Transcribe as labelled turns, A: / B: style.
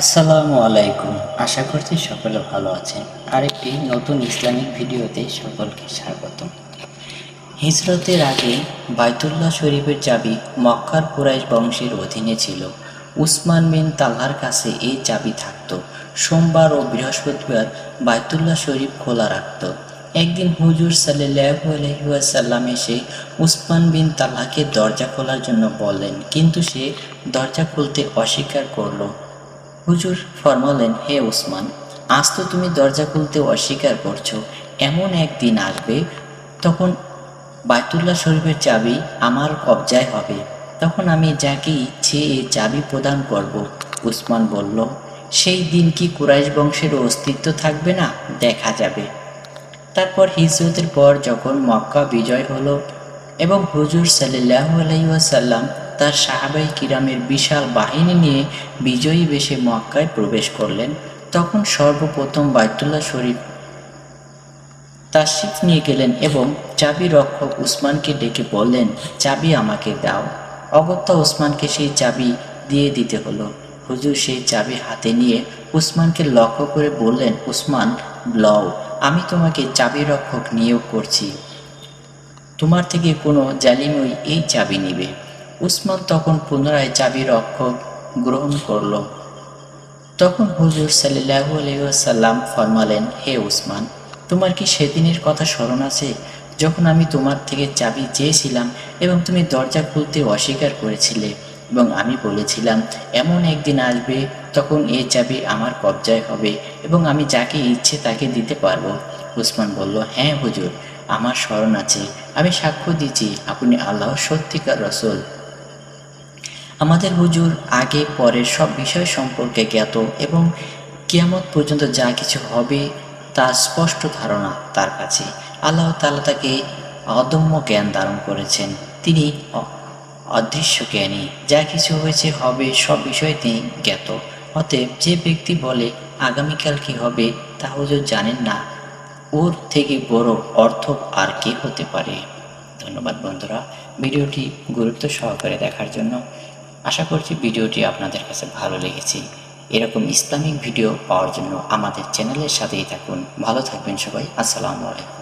A: আসসালামু আলাইকুম। আশা করছি সকলে ভালো আছেন। আরেকটি নতুন ইসলামিক ভিডিওতে সকলকে স্বাগতম। হিজরতের আগে বাইতুল্লাহ শরীফের চাবি মক্কার কুরাইশ বংশের অধীনে ছিল। উসমান বিন তালহার কাছে এই চাবি থাকত। সোমবার ও বৃহস্পতিবার বাইতুল্লাহ শরীফ খোলা রাখত। একদিন হুজুর সাল্লাহু এসে উসমান বিন তালহাকে দরজা খোলার জন্য বললেন, কিন্তু সে দরজা খুলতে অস্বীকার করল। হুজুর ফরমালেন, হে ওসমান, আজ তো তুমি দরজা খুলতে অস্বীকার করছ। এমন একদিন আসবে, তখন বায়তুল্লাহ শরীফের চাবি আমার কবজায় হবে। তখন আমি যাকে ইচ্ছে এই চাবি প্রদান করব। উসমান বলল, সেই দিন কি কুরাইশ বংশের অস্তিত্ব থাকবে না? দেখা যাবে। তারপর হিজরতের পর যখন মক্কা বিজয় হলো এবং হুজুর সাল্লাহু আলাইসাল্লাম তার সাহাবাই কিরামের বিশাল বাহিনী নিয়ে বিজয়ী বেশে মক্কায় প্রবেশ করলেন। তখন সর্বপ্রথম বাইতুল্লাহ শরীফ তাশিফ নিয়ে গেলেন এবং চাবি রক্ষক উসমানকে ডেকে বললেন, চাবি আমাকে দাও। অগত্যা উসমানকে সেই চাবি দিয়ে দিতে হলো। হুজুর সেই চাবি হাতে নিয়ে উসমানকে লক্ষ্য করে বললেন, উসমান, লও, আমি তোমাকে চাবি রক্ষক নিয়োগ করছি। তোমার থেকে কোনো জালিমই এই চাবি নিবে। উসমান তখন পুনরায় চাবি রক্ষক গ্রহণ করল। তখন হুজুর সাল্লাহু আলহাম ফরমালেন, হে উসমান, তোমার কি সেদিনের কথা স্মরণ আছে? যখন আমি তোমার থেকে চাবি চেয়েছিলাম এবং তুমি দরজা খুলতে অস্বীকার করেছিলে এবং আমি বলেছিলাম, এমন একদিন আসবে তখন এই চাবি আমার কবজায় হবে এবং আমি যাকে ইচ্ছে তাকে দিতে পারব। উসমান বলল হ্যাঁ হুজুর, আমার স্মরণ আছে। আমি সাক্ষ্য দিচ্ছি আপনি আল্লাহ সত্যিকার রসুল। আমাদের হুজুর আগে, পরের সব বিষয় সম্পর্কে জ্ঞাত এবং কিয়ামত পর্যন্ত যা কিছু হবে তার স্পষ্ট ধারণা তার কাছে। আল্লাহ তালা তাকে অদম্য জ্ঞান ধারণ করেছেন। তিনি অদৃশ্য জ্ঞানী। যা কিছু হয়েছে হবে সব বিষয়ে তিনি জ্ঞাত। অতএব যে ব্যক্তি বলে আগামীকাল কি হবে তা হুজুর জানেন না। ওর থেকে বড় অর্থ আর কে হতে পারে? ধন্যবাদ বন্ধুরা। ভিডিওটি গুরুত্ব সহকারে দেখার জন্য আশা করছি ভিডিওটি আপনাদের কাছে ভালো লেগেছে। এরকম ইসলামিক ভিডিও পাওয়ার জন্য আমাদের চ্যানেলের সাথেই থাকুন। ভালো থাকবেন সবাই। আসসালামু আলাইকুম।